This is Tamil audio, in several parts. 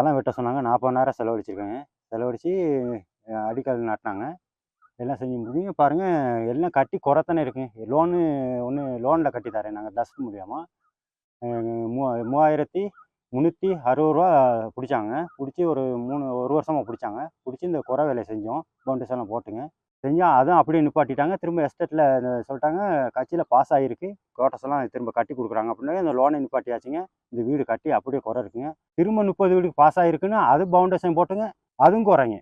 களம் வெட்ட சொன்னாங்க. நாற்பது நேரம் செலவழிச்சு செலவழித்து அடிக்கல் நட்டினாங்க. எல்லாம் செஞ்சு முடிஞ்சு பாருங்கள் எல்லாம் கட்டி குறைத்தானே இருக்குங்க லோனு ஒன்று லோனில் கட்டி தரேன் நாங்கள் டஸ்ட் மூலியமாக மூ மூவாயிரத்தி முந்நூற்றி அறுபது ரூபா பிடிச்சாங்க. பிடிச்சி ஒரு மூணு ஒரு வருஷமாக பிடிச்சாங்க. பிடிச்சி இந்த குறை வேலையை செஞ்சோம். பவுண்டேஷன்லாம் போட்டுங்க. செஞ்சால் அதுவும் அப்படியே நிப்பாட்டிட்டாங்க. திரும்ப எஸ்டேட்டில் சொல்லிட்டாங்க கட்சியில் பாஸ் ஆகிருக்கு. கோட்டஸ் எல்லாம் திரும்ப கட்டி கொடுக்குறாங்க அப்படின்னு இந்த லோனை நிப்பாட்டியாச்சுங்க. இந்த வீடு கட்டி அப்படியே குறை இருக்குங்க. திரும்ப முப்பது வீடுக்கு பாஸ் ஆகிருக்குன்னு அது பவுண்டேஷன் போட்டுங்க. அதுவும் குறைங்க.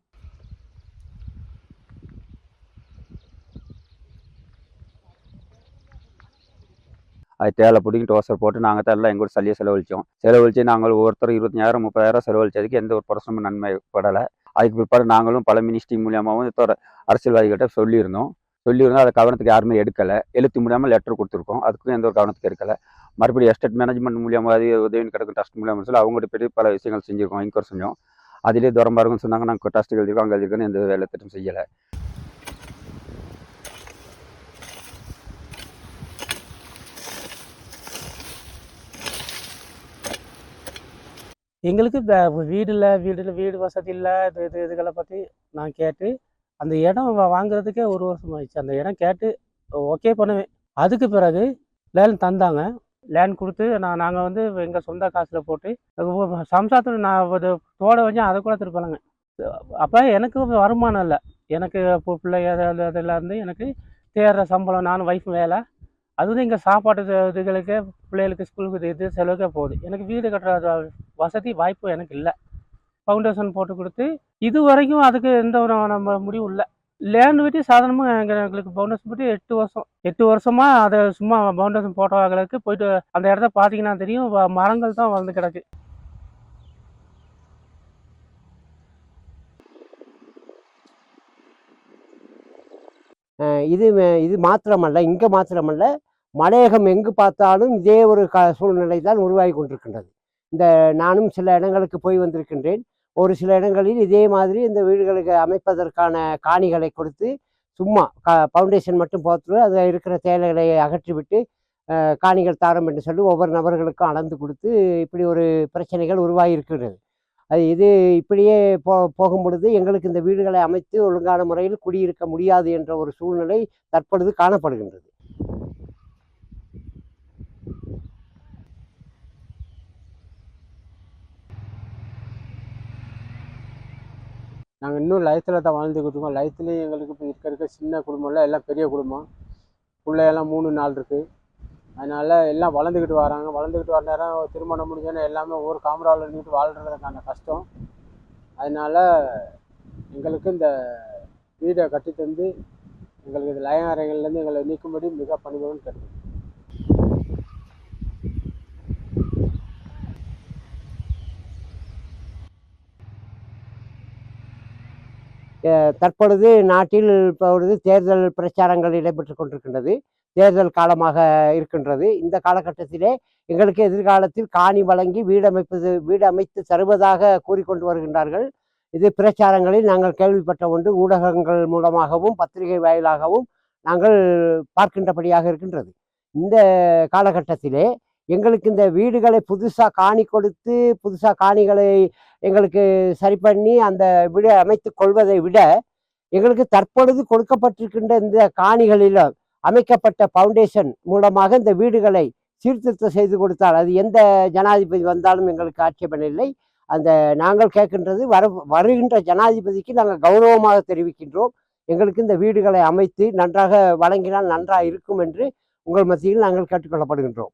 அது தேலை பிடிக்கும் டோசர் போட்டு நாங்கள் தான் எல்லாம் எங்கள் சளியை செலவழித்தோம் செலவழித்து நாங்கள் ஒருத்தர் இருபத்தஞ்சாயிரம் முப்பதாயிரம் செலவழிச்சதுக்கு எந்த ஒரு பிரச்சனமும் நன்மை படலை அதுக்கு பிற்பாடு நாங்களும் பல மினிஸ்ட்ரி மூலியமாகவும் தோற அரசியல்வாதிகிட்ட சொல்லியிருந்தோம். சொல்லியிருந்தோம் அதை கவனத்துக்கு யாருமே எடுக்கலை. எழுத்து மூலியமாக லெட்டர் கொடுத்துருக்கோம். அதுக்கும் எந்த ஒரு கவனத்துக்கு எடுக்கலை. மறுபடியும் எஸ்டேட் மேனேஜ்மெண்ட் மூலியமாக அது உதவின்னு கிடக்கும் ட்ரஸ்ட் மூலியமாக சொல்லி அவங்ககிட்ட போய் பல விஷயங்கள் செஞ்சுருக்கோம் இன்கொயர் செஞ்சோம். அதிலே தூரமாக இருக்குன்னு சொன்னாங்க நாங்கள் ட்ரஸ்ட் எழுதிருக்கோம் அங்கே எழுதிருக்கோன்னு எந்த வேலை திட்டம் செய்யலை. எங்களுக்கு வீடு இல்லை வீடு வீடு வசதி இல்லை இது இது இதுகளை பற்றி நான் கேட்டு அந்த இடம் வாங்குறதுக்கே ஒரு வருஷம் ஆயிடுச்சு அந்த இடம் கேட்டு ஓகே பண்ணுவேன் அதுக்கு பிறகு லேண்ட் தந்தாங்க லேண்ட் கொடுத்து நான் நாங்கள் வந்து எங்கள் சொந்த காசில் போட்டு சம்சாரத்தில் நான் ஒரு தோட வச்சு அதை கூட திருப்பலைங்க அப்போ எனக்கு வருமானம் இல்லை எனக்கு பிள்ளை இதெல்லாம் இருந்து எனக்கு தேடுற சம்பளம் நானும் ஒய்ஃப் வேலை அது வந்து இங்கே சாப்பாட்டு இதுகளுக்கு பிள்ளைகளுக்கு ஸ்கூலுக்கு இது- இது செலவுக்கே போகுது. எனக்கு வீடு கட்டுற வசதி வாய்ப்பு எனக்கு இல்லை. ஃபவுண்டேஷன் போட்டு கொடுத்து இது வரைக்கும் அதுக்கு எந்த ஒரு நம்ம முடிவும் இல்லை. லேண்ட் விட்டு சாதாரணமாக எங்க- எங்களுக்கு ஃபவுண்டேஷன் போட்டு எட்டு வருஷம். எட்டு வருஷமாக அதை சும்மா ஃபவுண்டேஷன் போட்டவங்களுக்கு போயிட்டு அந்த இடத்த பார்த்தீங்கன்னா தெரியும் மரங்கள் தான் வளர்ந்து கிடக்கு. இது இது மாத்திரமல்ல இங்கே மாத்திரமல்ல மலையகம் எங்கு பார்த்தாலும் இதே ஒரு க சூழ்நிலை தான் உருவாகி கொண்டிருக்கின்றது. இந்த நானும் சில இடங்களுக்கு போய் வந்திருக்கின்றேன். ஒரு சில இடங்களில் இதே மாதிரி இந்த வீடுகளுக்கு அமைப்பதற்கான காணிகளை கொடுத்து சும்மா க ஃபவுண்டேஷன் மட்டும் போட்டு அதில் இருக்கிற தேலைகளை அகற்றிவிட்டு காணிகள் தாரம் என்று சொல்லி ஒவ்வொரு நபர்களுக்கும் அளந்து கொடுத்து இப்படி ஒரு பிரச்சனைகள் உருவாகி இருக்கிறது அது இது இப்படியே போ போகும் பொழுது எங்களுக்கு இந்த வீடுகளை அமைத்து ஒழுங்கான முறையில் குடியிருக்க முடியாது என்ற ஒரு சூழ்நிலை தற்பொழுது காணப்படுகின்றது. நாங்கள் இன்னும் லயத்தில் தான் வாழ்ந்துக்கிட்டு இருக்கோம். லயத்துலேயும் எங்களுக்கு இப்போ இருக்க இருக்க சின்ன குடும்பம் இல்லை எல்லாம் பெரிய குடும்பம். பிள்ளையெல்லாம் மூணு நாள் இருக்குது அதனால் எல்லாம் வளர்ந்துக்கிட்டு வராங்க. வளர்ந்துக்கிட்டு வர நேரம் திருமணம் முடிஞ்சோன்னே எல்லாமே ஒவ்வொரு காமராவில் இருந்துட்டு வாழ்கிறதுக்கான கஷ்டம். அதனால் எங்களுக்கு இந்த வீடை கட்டி தந்து எங்களுக்கு இந்த லயம் அறைகள்லேருந்து எங்களை நீக்கும்படி மிக பணிபுரம் கிடைக்கும் தற்பொழுது நாட்டில் இப்பொழுது தேர்தல் பிரச்சாரங்கள் இடம்பெற்று கொண்டிருக்கின்றது. தேர்தல் காலமாக இருக்கின்றது. இந்த காலகட்டத்திலே எங்களுக்கு எதிர்காலத்தில் காணி வழங்கி வீடு அமைப்பது வீடு அமைத்து தருவதாக கூறிக்கொண்டு வருகின்றார்கள். இது பிரச்சாரங்களில் நாங்கள் கேள்விப்பட்ட ஒன்று ஊடகங்கள் மூலமாகவும் பத்திரிகை வாயிலாகவும் நாங்கள் பார்க்கின்றபடியாக இருக்கின்றது. இந்த காலகட்டத்திலே எங்களுக்கு இந்த வீடுகளை புதுசாக காணி கொடுத்து புதுசாக காணிகளை எங்களுக்கு சரி பண்ணி அந்த வீடு அமைத்து கொள்வதை விட எங்களுக்கு தற்பொழுது கொடுக்கப்பட்டிருக்கின்ற இந்த காணிகளில் அமைக்கப்பட்ட ஃபவுண்டேஷன் மூலமாக இந்த வீடுகளை சீர்திருத்தம் செய்து கொடுத்தால் அது எந்த ஜனாதிபதி வந்தாலும் எங்களுக்கு ஆட்சேபனை இல்லை. அந்த நாங்கள் கேட்கின்றது வர வருகின்ற ஜனாதிபதிக்கு நாங்கள் கௌரவமாக தெரிவிக்கின்றோம். எங்களுக்கு இந்த வீடுகளை அமைத்து நன்றாக வழங்கினால் நன்றாக இருக்கும் என்று உங்கள் மத்தியில் நாங்கள் கேட்டுக்கொள்ளப்படுகின்றோம்